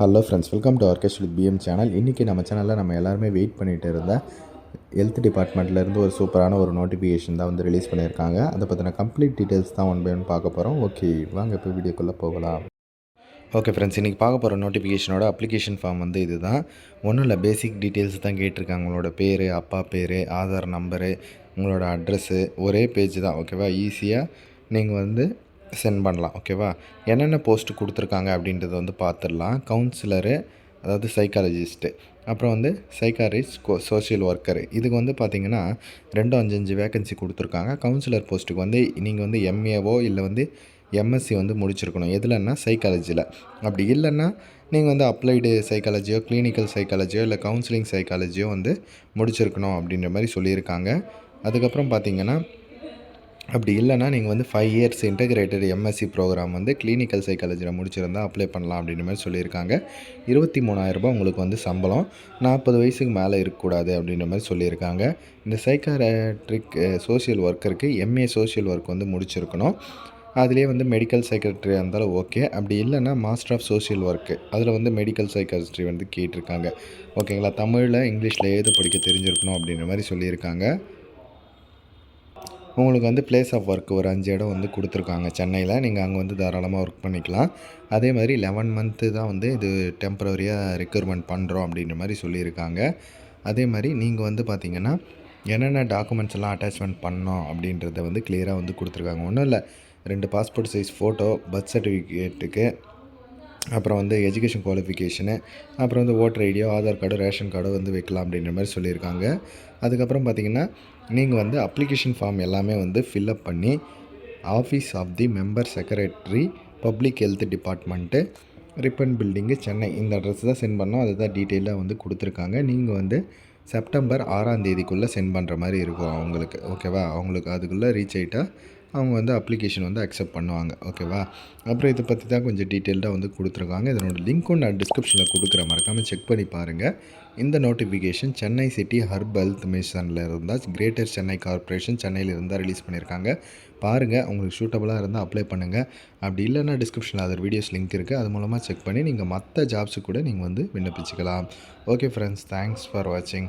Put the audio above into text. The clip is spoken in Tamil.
ஹலோ ஃப்ரெண்ட்ஸ் வெல்கம் டு ஆர்கெஸ்ட் வித் பிஎம் சேனல் இன்றைக்கி நம்ம சேனலில் நம்ம எல்லாருமே வெயிட் பண்ணிகிட்டு இருந்த ஹெல்த் டிபார்ட்மெண்ட்லேருந்து ஒரு சூப்பரான ஒரு நோட்டிஃபிகேஷன் தான் வந்து ரிலீஸ் பண்ணியிருக்காங்க அதை பற்றின கம்ப்ளீட் டீட்டெயில்ஸ் தான் ஒன் பை ஒன் பார்க்க போகிறோம் ஓகே வாங்க இப்போ வீடியோக்குள்ளே போகலாம். ஓகே ஃப்ரெண்ட்ஸ் இன்றைக்கி பார்க்க போகிற நோட்டிஃபிகேஷனோட அப்ளிகேஷன் ஃபார்ம் வந்து இதுதான். ஒன்றும் இல்லை பேசிக் டீட்டெயில்ஸ் தான் கேட்டிருக்காங்க. உங்களோட பேர் அப்பா பேர் ஆதார் நம்பரு உங்களோட அட்ரஸ்ஸு ஒரே பேஜ் தான். ஓகேவா ஈஸியாக நீங்கள் வந்து சென்ட் பண்ணலாம் ஓகேவா என்னென்ன போஸ்ட் கொடுத்துருக்காங்க அப்படின்றத வந்து பார்த்துடலாம் கவுன்சிலரு அதாவது சைக்காலஜிஸ்ட்டு அப்புறம் வந்து சைக்காரிஸ்ட் கோ சோஷியல் ஒர்க்கர் இதுக்கு வந்து பார்த்திங்கன்னா ரெண்டு அஞ்சு அஞ்சு வேகன்சி கொடுத்துருக்காங்க. கவுன்சிலர் போஸ்ட்டுக்கு வந்து நீங்கள் வந்து எம்ஏவோ இல்லை வந்து எம்எஸ்சி வந்து முடிச்சிருக்கணும். எதுலன்னா சைக்காலஜியில் அப்படி இல்லைன்னா நீங்கள் வந்து அப்ளைடு சைக்காலஜியோ கிளினிக்கல் சைக்காலஜியோ இல்லை கவுன்சிலிங் சைக்காலஜியோ வந்து முடிச்சிருக்கணும் அப்படின்ற மாதிரி சொல்லியிருக்காங்க. அதுக்கப்புறம் பார்த்தீங்கன்னா அப்படி இல்லைன்னா நீங்கள் வந்து five years integrated MSc programme வந்து கிளினிக்கல் சைக்காலஜியில் முடிச்சிருந்தா அப்ளை பண்ணலாம் அப்படின்ற மாதிரி சொல்லியிருக்காங்க. இருபத்தி மூணாயிரரூபா உங்களுக்கு வந்து சம்பளம். நாற்பது வயசுக்கு மேலே இருக்கக்கூடாது அப்படின்ற மாதிரி சொல்லியிருக்காங்க. இந்த சைக்காட்ரிக் சோஷியல் ஒர்க்கருக்கு எம்ஏ சோஷியல் ஒர்க் வந்து முடிச்சிருக்கணும். அதுலேயே வந்து மெடிக்கல் சைக்காட்ரியாக இருந்தாலும் ஓகே அப்படி இல்லைன்னா மாஸ்டர் ஆஃப் சோஷியல் ஒர்க்கு அதில் வந்து மெடிக்கல் சைக்காட்ரி வந்து கேட்டிருக்காங்க. ஓகேங்களா தமிழில் இங்கிலீஷில் ஏது படிக்க தெரிஞ்சிருக்கணும் அப்படின்ற மாதிரி சொல்லியிருக்காங்க. உங்களுக்கு வந்து பிளேஸ் ஆஃப் ஒர்க் ஒரு அஞ்சு இடம் வந்து கொடுத்துருக்காங்க. சென்னையில் நீங்கள் அங்கே வந்து தாராளமாக ஒர்க் பண்ணிக்கலாம். அதே மாதிரி லெவன் மந்த்து தான் வந்து இது டெம்ப்ரவரியாக ரெக்யூர்மெண்ட் பண்ணுறோம் அப்படின்ற மாதிரி சொல்லியிருக்காங்க. அதே மாதிரி நீங்கள் வந்து பார்த்திங்கன்னா என்னென்ன டாக்குமெண்ட்ஸ் எல்லாம் அட்டாச்மெண்ட் பண்ணோம் அப்படின்றத வந்து கிளியராக வந்து கொடுத்துருக்காங்க. ஒன்றும் இல்லை ரெண்டு பாஸ்போர்ட் சைஸ் ஃபோட்டோ பர்த் சர்டிஃபிகேட்டுக்கு அப்புறம் வந்து எஜுகேஷன் குவாலிஃபிகேஷனு அப்புறம் வந்து ஓட்டர் ஐடியோ ஆதார் கார்டு ரேஷன் கார்டோ வந்து வைக்கலாம் அப்படின்ற மாதிரி சொல்லியிருக்காங்க. அதுக்கப்புறம் பார்த்திங்கன்னா நீங்கள் வந்து அப்ளிகேஷன் ஃபார்ம் எல்லாமே வந்து ஃபில்அப் பண்ணி office of the member secretary public health department Ripon building Chennai. இந்த அட்ரஸ் தான் சென்ட் பண்ணோம். அதுதான் டீட்டெயிலாக வந்து கொடுத்துருக்காங்க. நீங்கள் வந்து செப்டம்பர் ஆறாம் தேதிக்குள்ளே சென்ட் பண்ணுற மாதிரி இருக்கும். அவங்களுக்கு ஓகேவா அவங்களுக்கு அதுக்குள்ளே ரீச் ஆகிட்டால் அவங்க வந்து அப்ளிகேஷன் வந்து அக்செப்ட் பண்ணுவாங்க. ஓகேவா அப்புறம் இதை பற்றி தான் கொஞ்சம் டீட்டெயில்டாக வந்து கொடுத்துருக்காங்க. இதனோட லிங்க்கும் நான் டிஸ்கிரிப்ஷனில் கொடுக்குற மறக்காமல் செக் பண்ணி பாருங்கள் இந்த நோட்டிஃபிகேஷன் சென்னை சிட்டி ஹர்ப் ஹெல்த் மிஷனில் இருந்தால் கிரேட்டர் சென்னை கார்ப்பரேஷன் சென்னையில் இருந்தால் ரிலீஸ் பண்ணியிருக்காங்க பாருங்கள் உங்களுக்கு சூட்டபுளாக இருந்தால் அப்ளை பண்ணுங்கள் அப்படி இல்லைன்னா டிஸ்கிரிப்ஷனில் அதர் வீடியோஸ் லிங்க் இருக்குது அது மூலமாக செக் பண்ணி நீங்கள் மற்ற ஜாப்ஸு கூட நீங்கள் வந்து விண்ணப்பிச்சுக்கலாம். ஓகே ஃப்ரெண்ட்ஸ் தேங்க்ஸ் ஃபார் வாட்சிங்